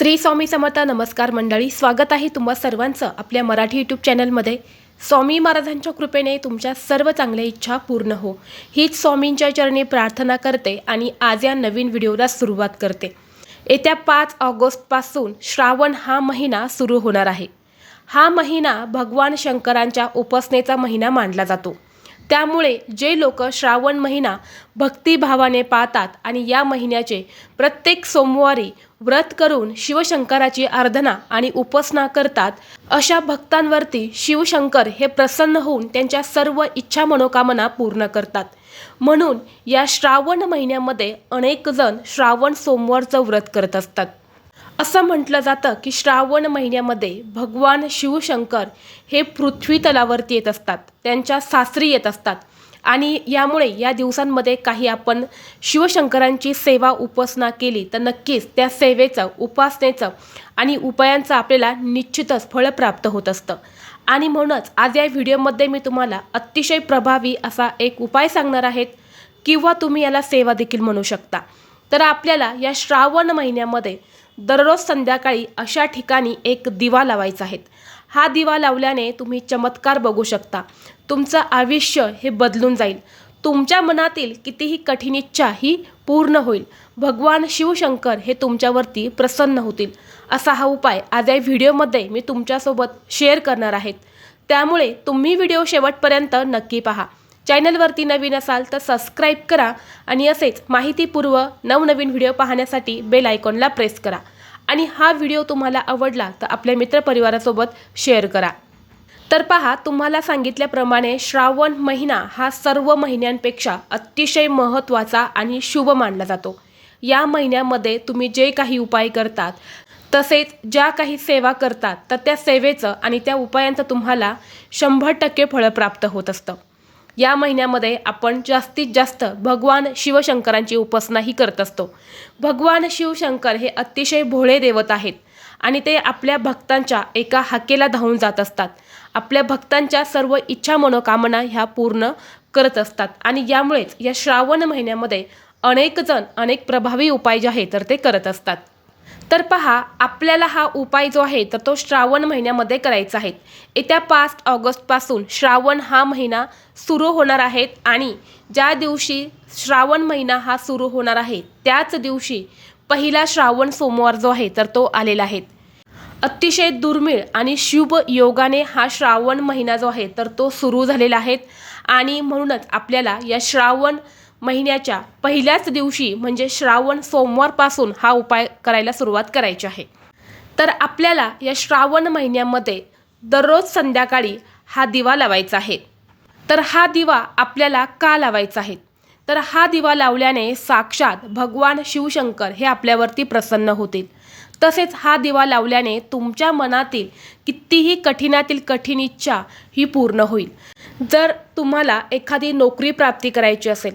श्री स्वामी समर्थ नमस्कार मंडळी स्वागत आहे तुम्हा सर्वांचं आपल्या मराठी यूट्यूब चॅनलमध्ये. स्वामी महाराजांच्या कृपेने तुमच्या सर्व चांगल्या इच्छा पूर्ण हो. हीच स्वामींच्या चरणी प्रार्थना करते आणि आज या नवीन व्हिडिओला सुरुवात करते. येत्या पाच ऑगस्टपासून श्रावण हा महिना सुरू होणार आहे. हा महिना भगवान शंकरांच्या उपासनेचा महिना मानला जातो. त्यामुळे जे लोक श्रावण महिना भक्तिभावाने पाळतात आणि या महिन्याचे प्रत्येक सोमवारी व्रत करून शिवशंकराची आराधना आणि उपासना करतात अशा भक्तांवरती शिवशंकर हे प्रसन्न होऊन त्यांच्या सर्व इच्छा मनोकामना पूर्ण करतात. म्हणून या श्रावण महिन्यामध्ये अनेक जण श्रावण सोमवारचं व्रत करत असतात. असं म्हटलं जातं की श्रावण महिन्यामध्ये भगवान शिवशंकर हे पृथ्वी तलावरती येत असतात. त्यांच्या सासरी येत असतात. आणि यामुळे या दिवसांमध्ये काही आपण शिवशंकरांची सेवा उपासना केली तर नक्कीच त्या सेवेचं उपासनेचं आणि उपायांचं आपल्याला निश्चितच फळ प्राप्त होत असतं. आणि म्हणूनच आज या व्हिडिओमध्ये मी तुम्हाला अतिशय प्रभावी असा एक उपाय सांगणार आहेत किंवा तुम्ही याला सेवा देखील म्हणू शकता. तर आपल्याला या श्रावण महिन्यामध्ये दररोज संध्याकाळी अशा ठिकाणी एक दिवा लावायचा आहे. हा दिवा लावल्याने तुम्ही चमत्कार बघू शकता. तुमचं आयुष्य हे बदलून जाईल. तुमच्या मनातील कितीही कठीण इच्छा ही पूर्ण होईल. भगवान शिवशंकर हे तुमच्यावरती प्रसन्न होतील. असा हा उपाय आज या व्हिडिओमध्ये मी तुमच्यासोबत शेअर करणार आहेत त्यामुळे तुम्ही व्हिडिओ शेवटपर्यंत नक्की पहा. चॅनलवरती नवीन असाल तर सबस्क्राईब करा आणि असेच माहितीपूर्व नवनवीन व्हिडिओ पाहण्यासाठी बेल आयकॉनला प्रेस करा. आणि हा व्हिडिओ तुम्हाला आवडला तर आपल्या मित्रपरिवारासोबत शेअर करा. तर पहा तुम्हाला सांगितल्याप्रमाणे श्रावण महिना हा सर्व महिन्यांपेक्षा अतिशय महत्त्वाचा आणि शुभ मानला जातो. या महिन्यामध्ये तुम्ही जे काही उपाय करतात तसेच ज्या काही सेवा करतात तर त्या सेवेचं आणि त्या उपायांचं तुम्हाला शंभर टक्के फळं प्राप्त होत असतं. या महिन्यामध्ये आपण जास्तीत जास्त भगवान शिवशंकरांची उपासनाही करत असतो. भगवान शिवशंकर हे अतिशय भोळे देवत आहेत आणि ते आपल्या भक्तांच्या एका हाकेला धावून जात असतात. आपल्या भक्तांच्या सर्व इच्छा मनोकामना ह्या पूर्ण करत असतात आणि यामुळेच या श्रावण महिन्यामध्ये अनेक जण अनेक प्रभावी उपाय जे आहे तर ते करत असतात. तर पहा आपल्याला हा उपाय जो आहे तर तो श्रावण महिन्यामध्ये करायचा आहे. येत्या पाच ऑगस्टपासून श्रावण हा महिना सुरू होणार आहेत आणि ज्या दिवशी श्रावण महिना हा सुरू होणार आहे त्याच दिवशी पहिला श्रावण सोमवार जो आहे तर तो आलेला आहे. अतिशय दुर्मिळ आणि शुभ योगाने हा श्रावण महिना जो आहे तर तो सुरू झालेला आहे आणि म्हणूनच आपल्याला या श्रावण महिन्याच्या पहिल्याच दिवशी म्हणजे श्रावण सोमवारपासून हा उपाय करायला सुरुवात करायची आहे. तर आपल्याला या श्रावण महिन्यामध्ये दररोज संध्याकाळी हा दिवा लावायचा आहे. तर हा दिवा आपल्याला का लावायचा आहे? तर हा दिवा लावल्याने साक्षात भगवान शिवशंकर हे आपल्यावरती प्रसन्न होतील. तसेच हा दिवा लावल्याने तुमच्या मनातील कितीही कठीणातील कठीण इच्छा ही पूर्ण होईल. जर तुम्हाला एखादी नोकरी प्राप्ती करायची असेल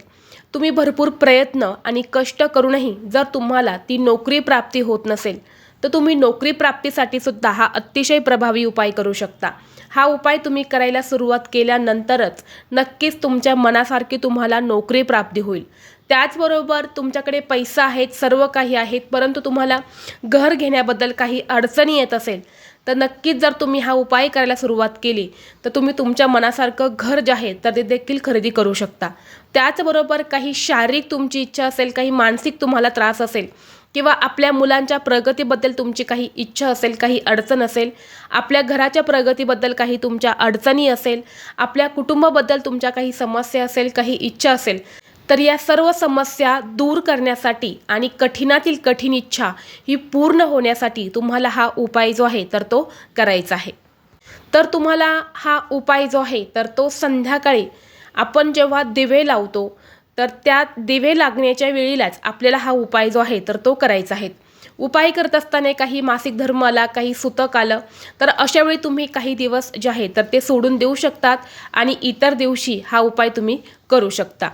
तुम्ही भरपूर प्रयत्न आणि कष्ट करूनही जर तुम्हाला ती नोकरी प्राप्ती होत नसेल तर तुम्ही नोकरी प्राप्तीसाठी सुद्धा हा अतिशय प्रभावी उपाय करू शकता. हा उपाय तुम्ही करायला सुरुवात केल्यानंतरच नक्कीच तुमच्या मनासारखी तुम्हाला नोकरी प्राप्ती होईल. त्याचबरोबर तुमच्याकडे पैसा आहेत सर्व काही आहेत परंतु तुम्हाला घर घेण्याबद्दल काही अडचणी येत असेल तर नक्कीच जर तुम्ही हा उपाय करायला सुरुवात केली तर तुम्ही तुमच्या मनासारखं घर जे आहे तर ते देखील खरेदी करू शकता. त्याचबरोबर काही शारीरिक तुमची इच्छा असेल काही मानसिक तुम्हाला त्रास असेल किंवा आपल्या मुलांच्या प्रगतीबद्दल तुमची काही इच्छा असेल काही अडचण असेल आपल्या घराच्या प्रगतीबद्दल काही तुमच्या अडचणी असेल आपल्या कुटुंबाबद्दल तुमच्या काही समस्या असेल काही इच्छा असेल तर या सर्व समस्या दूर करण्यासाठी आणि कठीणातील कठीण इच्छा ही पूर्ण होण्यासाठी तुम्हाला हा उपाय जो आहे तर तो करायचा आहे. तर तुम्हाला हा उपाय जो आहे तर तो संध्याकाळी आपण जेव्हा दिवे लावतो तर त्या दिवे लागण्याच्या वेळीलाच आपल्याला हा उपाय जो आहे तर तो करायचा आहे. उपाय करत असताना काही मासिक धर्म आला काही सुतक आलं तर अशावेळी तुम्ही काही दिवस जे आहे तर ते सोडून देऊ शकतात आणि इतर दिवशी हा उपाय तुम्ही करू शकता.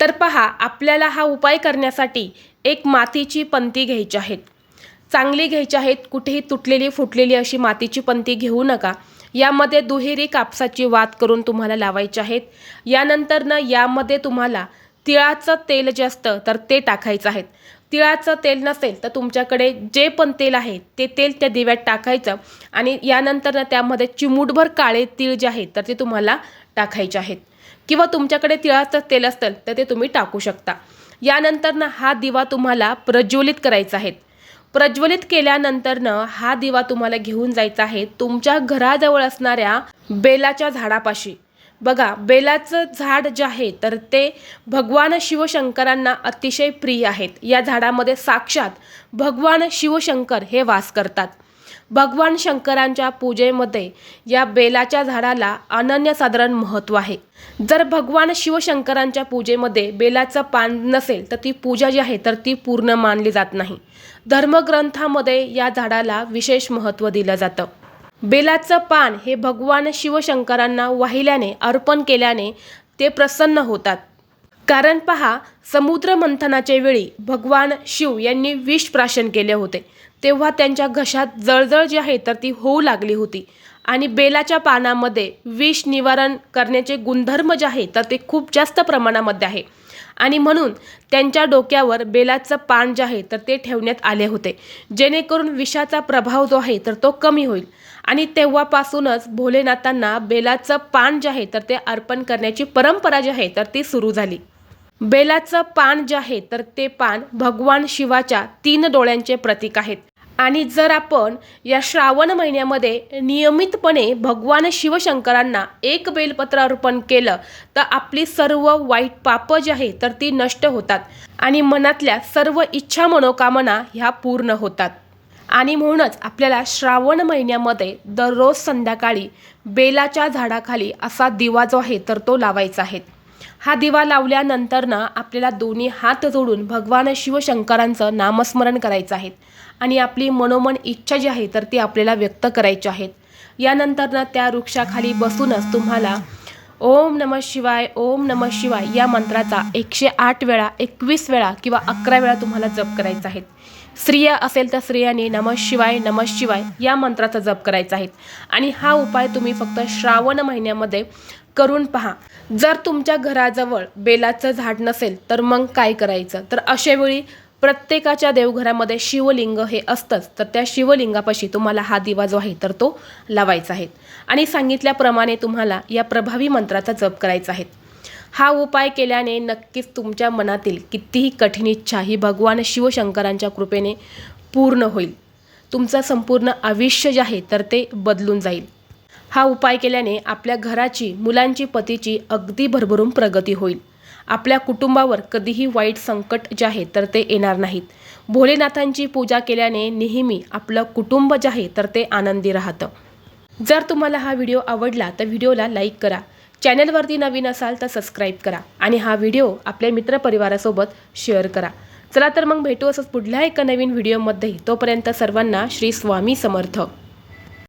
तर पहा आपल्याला हा उपाय करण्यासाठी एक मातीची पंती घ्यायची आहेत. चांगली घ्यायची आहेत कुठेही तुटलेली फुटलेली अशी मातीची पंती घेऊ नका. यामध्ये दुहेरी कापसाची वात करून तुम्हाला लावायची आहेत. यानंतर ना यामध्ये तुम्हाला तिळाचं तेल जे असतं तर ते टाकायचं आहे तिळाचं तेल नसेल तर तुमच्याकडे जे पण तेल आहे ते तेल त्या दिव्यात टाकायचं आणि यानंतर ना त्यामध्ये चिमूटभर काळे तीळ जे आहेत तर ते तुम्हाला टाकायचे आहेत. किंवा तुमच्याकडे तिळाचं तेल असेल तर ते तुम्ही टाकू शकता. यानंतर ना हा दिवा तुम्हाला प्रज्वलित करायचा आहे. प्रज्वलित केल्यानंतरनं हा दिवा तुम्हाला घेऊन जायचा आहे तुमच्या घराजवळ असणाऱ्या बेलाच्या झाडापाशी. बघा बेलाचं झाड जे आहे तर ते भगवान शिवशंकरांना अतिशय प्रिय आहेत. या झाडामध्ये साक्षात भगवान शिवशंकर हे वास करतात. भगवान शंकरांच्या पूजेमध्ये या बेलाच्या झाडाला अनन्यसाधारण महत्त्व आहे. जर भगवान शिवशंकरांच्या पूजेमध्ये बेलाचं पान नसेल तर ती पूजा जी आहे तर ती पूर्ण मानली जात नाही. धर्मग्रंथामध्ये या झाडाला विशेष महत्त्व दिलं जातं. बेलाचं पान हे भगवान शिवशंकरांना वाहिल्याने अर्पण केल्याने ते प्रसन्न होतात. कारण पहा समुद्र मंथनाच्या वेळी भगवान शिव यांनी विष प्राशन केले होते. तेव्हा त्यांच्या घशात जळजळ जी आहे तर ती होऊ लागली होती. आणि बेलाच्या पानामध्ये विष निवारण करण्याचे गुणधर्म जे आहे तर ते खूप जास्त प्रमाणामध्ये आहे. आणि म्हणून त्यांच्या डोक्यावर बेलाचं पान जे आहे तर ते ठेवण्यात आले होते. जेणेकरून विषाचा प्रभाव जो आहे तर तो कमी होईल. आणि तेव्हापासूनच भोलेनाथांना बेलाचं पान जे आहे तर ते अर्पण करण्याची परंपरा जी आहे तर ती सुरू झाली. बेलाचं पान जे आहे तर ते पान भगवान शिवाच्या तीन डोळ्यांचे प्रतीक आहेत. आणि जर आपण या श्रावण महिन्यामध्ये नियमितपणे भगवान शिवशंकरांना एक बेलपत्र अर्पण केलं तर आपली सर्व वाईट पापं जी आहे तर ती नष्ट होतात. आणि मनातल्या सर्व इच्छा मनोकामना ह्या पूर्ण होतात. आणि म्हणूनच आपल्याला श्रावण महिन्यामध्ये दररोज संध्याकाळी बेलाच्या झाडाखाली असा दिवा जो आहे तर तो लावायचा आहे. हा दिवा लावल्यानंतर ना आपल्याला दोन्ही हात जोडून भगवान शिवशंकरांचं नामस्मरण करायचं आहे. आणि आपली मनोमन इच्छा जी आहे तर ती आपल्याला व्यक्त करायची आहेत यानंतर ना त्या वृक्षाखाली बसूनच तुम्हाला ओम नम शिवाय ओम नम शिवाय या मंत्राचा एकशे आठ वेळा एकवीस वेळा किंवा अकरा वेळा तुम्हाला जप करायचा आहे. स्त्रिया असेल तर स्त्रियाने नम शिवाय नम शिवाय या मंत्राचा जप करायचा आहे. आणि हा उपाय तुम्ही फक्त श्रावण महिन्यामध्ये करून पहा. जर तुमच्या घराजवळ बेलाचं झाड नसेल तर मग काय करायचं? तर अशावेळी प्रत्येकाच्या देवघरामध्ये शिवलिंग हे असतंच. तर त्या शिवलिंगापाशी तुम्हाला हा दिवा जो आहे तर तो लावायचा आहे. आणि सांगितल्याप्रमाणे तुम्हाला या प्रभावी मंत्राचा जप करायचा आहे. हा उपाय केल्याने नक्कीच तुमच्या मनातील कितीही कठीण इच्छा ही भगवान शिवशंकरांच्या कृपेने पूर्ण होईल. तुमचं संपूर्ण आयुष्य जे आहे तर ते बदलून जाईल. हा उपाय केल्याने आपल्या घराची मुलांची पतीची अगदी भरभरून प्रगती होईल. आपल्या कुटुंबावर कधीही वाईट संकट जे आहे तर ते येणार नाहीत. भोलेनाथांची पूजा केल्याने नेहमी आपलं कुटुंब जे आहे तर ते आनंदी राहतं. जर तुम्हाला हा व्हिडिओ आवडला तर व्हिडिओला लाईक करा. चॅनलवरती नवीन असाल तर सबस्क्राईब करा आणि हा व्हिडिओ आपल्या मित्रपरिवारासोबत शेअर करा. चला तर मग भेटू असंच पुढल्या एका नवीन व्हिडिओमध्ये तोपर्यंत सर्वांना श्री स्वामी समर्थ.